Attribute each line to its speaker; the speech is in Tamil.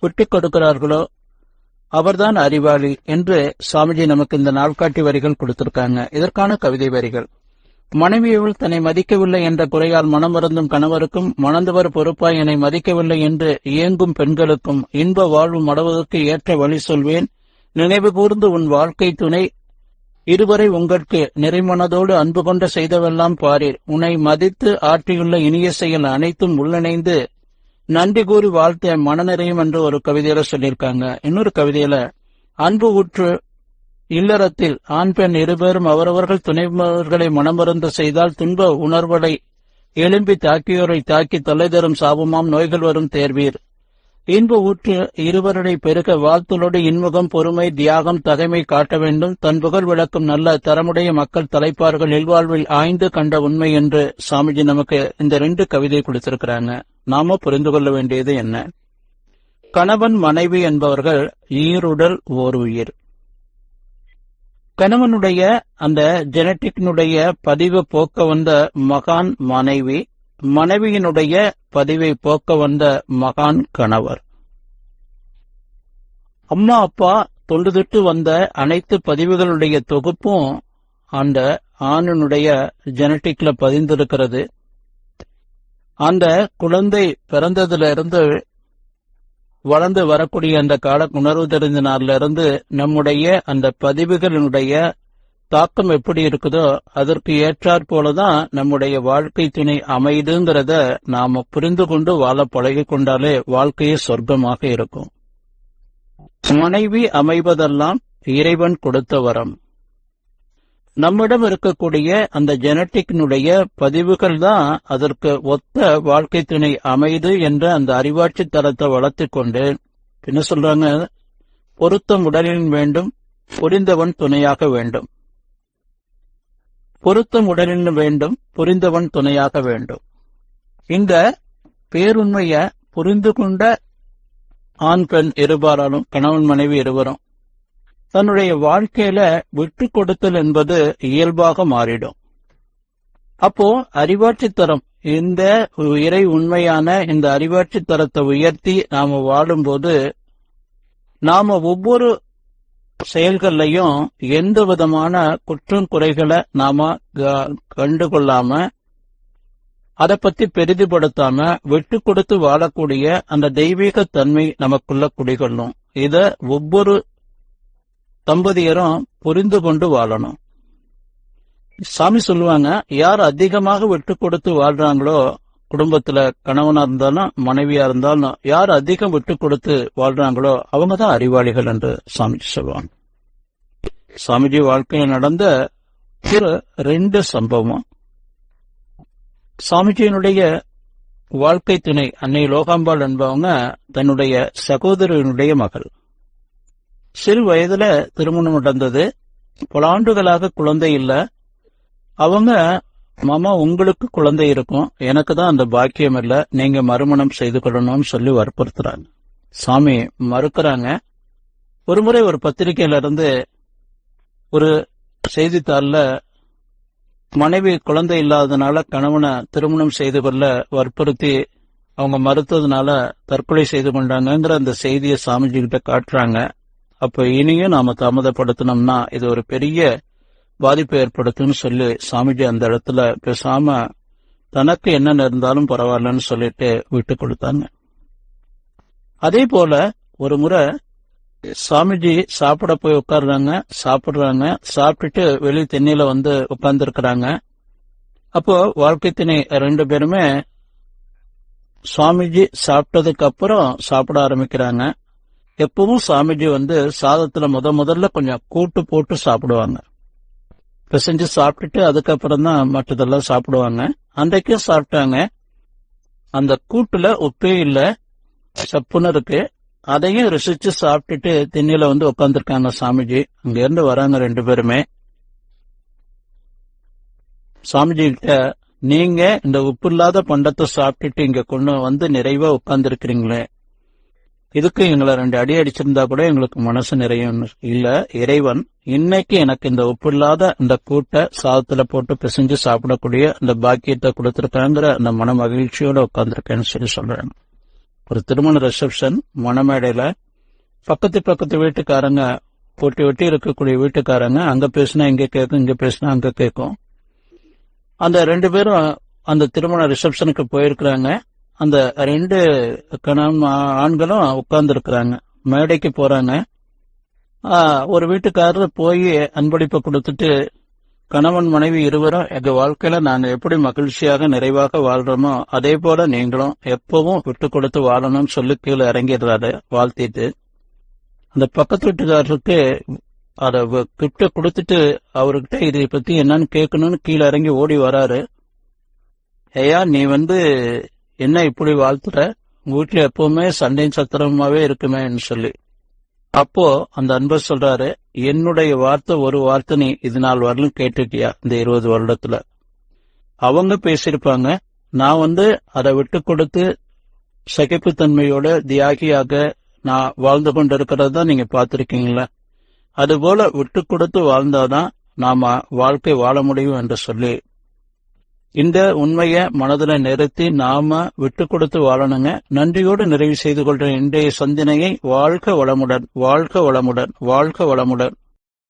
Speaker 1: ஒட்டி கொடுக்கிறார்களோ அவர்தான் அறிவாளி என்று சாமிஜி நமக்கு இந்த நாள்காட்டி வரிகள் கொடுத்திருக்காங்க. இதற்கான கவிதை வரிகள். மனைவியுள் தன்னை மதிக்கவில்லை என்ற குறையால் மனம் வருந்தும் கணவருக்கும் மணந்தவர் பொறுப்பாய் என்னை மதிக்கவில்லை என்று இயங்கும் பெண்களுக்கும் இன்ப வாழ்வு மடவதற்கு ஏற்ற வழி சொல்வேன். நினைவு கூர்ந்து உன் வாழ்க்கை துணை இருவரை உங்களுக்கு நிறைமனதோடு அன்பு கொண்ட செய்தவெல்லாம் பாரீர் உன்னை மதித்து ஆற்றியுள்ள இனிய செயல் அனைத்தும் உள்ளிணைந்து நன்றி கூறி வாழ்த்த மனநிறையும் என்று ஒரு கவிதையில சொல்லியிருக்காங்க. இன்னொரு கவிதையில அன்பு ஊற்று இல்லறத்தில் ஆண் பெண் இருவரும் அவரவர்கள் துணைவர்களை மனமருந்து செய்தால் துன்ப உணர்வுகளை எழும்பி தாக்கியோரை தாக்கி தொல்லை தரும் சாபமாம் நோய்கள் வரும் தேர்வீர். இன்பு ஊற்று இருவருடைய பெருக வாழ்த்தலோடு இன்முகம் பொறுமை தியாகம் தகைமை காட்ட வேண்டும். தன் புகழ் விளக்கும் நல்ல தரமுடைய மக்கள் தலைப்பார்கள் இல்வாழ்வில் ஆய்ந்து கண்ட உண்மை என்று சாமிஜி நமக்கு இந்த ரெண்டு கவிதை கொடுத்திருக்கிறாங்க. நாம புரிந்து கொள்ள வேண்டியது என்ன? கணவன் மனைவி என்பவர்கள் ஈருடல் ஓர் உயிர் கணவனுடைய அந்த ஜெனட்டிக்னுடைய பதிவு போக்க வந்த மகான் மனைவி மனைவியினுடைய பதிவை போக்க வந்த மகான் கணவர். அம்மா அப்பா தொழுதுட்டு வந்த அனைத்து பதிவுகளுடைய தொகுப்பும் அந்த ஆணினுடைய ஜெனட்டிக்ல பதிந்திருக்கிறது. அந்த குழந்தை பிறந்ததுல இருந்து வளர்ந்து வரக்கூடிய அந்த கால உணர்வு தெரிஞ்ச நாள்ல இருந்து நம்முடைய அந்த பதிவுகளினுடைய தாக்கம் எப்படி இருக்குதோ அதற்கு ஏற்றாற் போலதான் நம்முடைய வாழ்க்கை துணை அமைதுங்கிறத நாம புரிந்து கொண்டு வாழ பழகி கொண்டாலே வாழ்க்கையே சொர்க்கமாக இருக்கும். மனைவி அமைவதெல்லாம் இறைவன் கொடுத்த வரம். நம்மிடம் இருக்கக்கூடிய அந்த ஜெனட்டிக்னுடைய பதிவுகள் தான் அதற்கு ஒத்த வாழ்க்கை துணை அமைது என்ற அந்த அறிவாட்சி தரத்தை வளர்த்து கொண்டு என்ன சொல்றாங்க? பொருத்தம் உடலின் வேண்டும் புரிந்தவன் துணையாக வேண்டும். பொருத்தம் உடலின் வேண்டும் புரிந்தவன் துணையாக வேண்டும். இந்த பேருண்மைய புரிந்து கொண்ட ஆண் பெண் இருபாராலும் கணவன் மனைவி இருவரும் தன்னுடைய வாழ்க்கையில விட்டு கொடுத்தல் என்பது இயல்பாக மாறிடும். அப்போ அறிவாட்சி தரம் இந்த இறை உண்மையான இந்த அறிவாட்சி தரத்தை உயர்த்தி நாம வாழும்போது நாம ஒவ்வொரு செயல்கள்லையும் எந்த விதமான குற்றம் குறைகளை நாம கண்டுகொள்ளாம அதை பத்தி பெரிதுபடுத்தாம விட்டு கொடுத்து வாழக்கூடிய அந்த தெய்வீக தன்மை நமக்குள்ள குடிகொள்ளும். இத ஒவ்வொரு தம்பதியரும் புரிந்து கொண்டு வாழணும். சாமி சொல்லுவாங்க யார் அதிகமாக விட்டு கொடுத்து வாழ்றாங்களோ குடும்பத்துல கணவனா இருந்தாலும் மனைவியா இருந்தாலும் யார் அதிகம் விட்டு கொடுத்து வாழ்றாங்களோ அவங்க தான் அறிவாளிகள் என்று சாமிஜி சொல்லுவாங்க. சாமிஜி வாழ்க்கையில் நடந்த ஒரு ரெண்டு சம்பவம். சாமிஜியினுடைய வாழ்க்கை துணை அன்னை லோகாம்பாள் என்பவங்க தன்னுடைய சகோதரனுடைய மகள். சிறு வயதுல திருமணம் நடந்தது. பல ஆண்டுகளாக குழந்தை இல்ல. அவங்க மாமா உங்களுக்கு குழந்தை இருக்கும். எனக்கு தான் அந்த பாக்கியம் இல்ல. நீங்க மறுமணம் செய்து கொள்ளணும்னு சொல்லி வற்புறுத்துறாங்க. சாமி மறுக்கிறாங்க. ஒரு முறை ஒரு பத்திரிகையில இருந்து ஒரு செய்தித்தாள்ல மனைவி குழந்தை இல்லாததுனால கணவனை திருமணம் செய்து கொள்ள வற்புறுத்தி அவங்க மறுத்ததுனால தற்கொலை செய்து கொண்டாங்கிற அந்த செய்தியை சாமிஜி கிட்ட காட்டுறாங்க. அப்ப இனியும் நாம தாமதப்படுத்தினோம்னா இது ஒரு பெரிய பாதிப்பை ஏற்படுத்தும்னு சொல்லி சாமிஜி அந்த இடத்துல பேசாம தனக்கு என்ன இருந்தாலும் பரவாயில்லன்னு சொல்லிட்டு விட்டு கொடுத்தாங்க. அதே போல ஒரு முறை சாமிஜி சாப்பிட போய் உட்கார்றாங்க சாப்பிடுறாங்க சாப்பிட்டுட்டு வெளி தென்னையில வந்து உட்கார்ந்து இருக்கிறாங்க அப்போ வாழ்க்கை திணை ரெண்டு பேருமே சுவாமிஜி சாப்பிட்டதுக்கு அப்புறம் சாப்பிட ஆரம்பிக்கிறாங்க. எப்பவும் சாமிஜி வந்து சாதத்துல முத முதல்ல கொஞ்சம் கூட்டு போட்டு சாப்பிடுவாங்க. பிசைஞ்சு சாப்பிட்டுட்டு அதுக்கப்புறம் தான் மற்றதெல்லாம் சாப்பிடுவாங்க. அன்றைக்கும் சாப்பிட்டாங்க. அந்த கூட்டுல உப்பே இல்ல. சப்புன்னு இருக்கு. அதையும் ரசிச்சு சாப்பிட்டுட்டு திண்ணில வந்து உட்காந்துருக்காங்க சாமிஜி. அங்க இருந்து வராங்க ரெண்டு பேருமே. சாமிஜி கிட்ட நீங்க இந்த உப்பு இல்லாத பண்டத்தை சாப்பிட்டுட்டு இங்க கொண்டு வந்து நிறைவா உட்கார்ந்து இருக்கிறீங்களே இதுக்கு எங்களை ரெண்டு அடி அடிச்சிருந்தா கூட எங்களுக்கு மனசு நிறையும். இல்ல இறைவன் இன்னைக்கு எனக்கு இந்த உப்பு இல்லாத இந்த கூட்டை சாதத்துல போட்டு பிசைஞ்சு சாப்பிடக்கூடிய இந்த பாக்கியத்தை கொடுத்துருக்காங்கிற அந்த மன மகிழ்ச்சியோட உட்காந்துருக்கேன்னு சொல்லி சொல்றேன். ஒரு திருமண ரிசப்ஷன் மணமேடையில பக்கத்து பக்கத்து வீட்டுக்காரங்க போட்டி ஒட்டி இருக்கக்கூடிய வீட்டுக்காரங்க அங்க பேசினா இங்க கேட்கும் இங்க பேசினா அங்க கேட்கும் அந்த ரெண்டு பேரும் அந்த திருமண ரிசப்ஷனுக்கு போயிருக்கிறாங்க. அந்த ரெண்டு கணவன் ஆண்களும் உட்கார்ந்துருக்குறாங்க. மேடைக்கு போறாங்க. ஒரு வீட்டுக்காரர் போய் அன்பளிப்பை கொடுத்துட்டு கணவன் மனைவி இருவரும் எங்க வாழ்க்கையில நாங்க எப்படி மகிழ்ச்சியாக நிறைவாக வாழ்றோமோ அதே போல நீங்களும் எப்பவும் விட்டு கொடுத்து வாழணும்னு சொல்லி கீழே இறங்கிடுறாரு வாழ்த்திட்டு. அந்த பக்கத்து வீட்டுக்காரருக்கு அதை கிட்ட கொடுத்துட்டு அவர்கிட்ட இதை பத்தி என்னன்னு கேட்கணும்னு கீழே இறங்கி ஓடி வராரு. ஐயா நீ வந்து என்ன இப்படி வாழ்த்துற? வீட்டுல எப்பவுமே சண்டையும் சத்திரமாவே இருக்குமேன்னு சொல்லி. அப்போ அந்த அன்பர் சொல்றாரு என்னுடைய வார்த்தை ஒரு வார்த்தை நீ இது நாள் வரலும் கேட்டுட்டியா? இந்த இருபது வருடத்துல. அவங்க பேசியிருப்பாங்க நான் வந்து அதை விட்டு கொடுத்து சகிப்புத்தன்மையோட தியாகியாக நான் வாழ்ந்து கொண்டிருக்கிறத தான் நீங்க பார்த்திருக்கீங்களா? அதுபோல விட்டு கொடுத்து வாழ்ந்தாதான் நாம வாழ்க்கை வாழ முடியும் என்று சொல்லி இந்த உண்மையை மனதில் நிறுத்தி நாம விட்டு கொடுத்து வாழணுங்க. நன்றியோடு நிறைவு செய்து கொள்ற இன்றைய சந்தினையை வாழ்க வளமுடன் வாழ்க வளமுடன் வாழ்க வளமுடன்.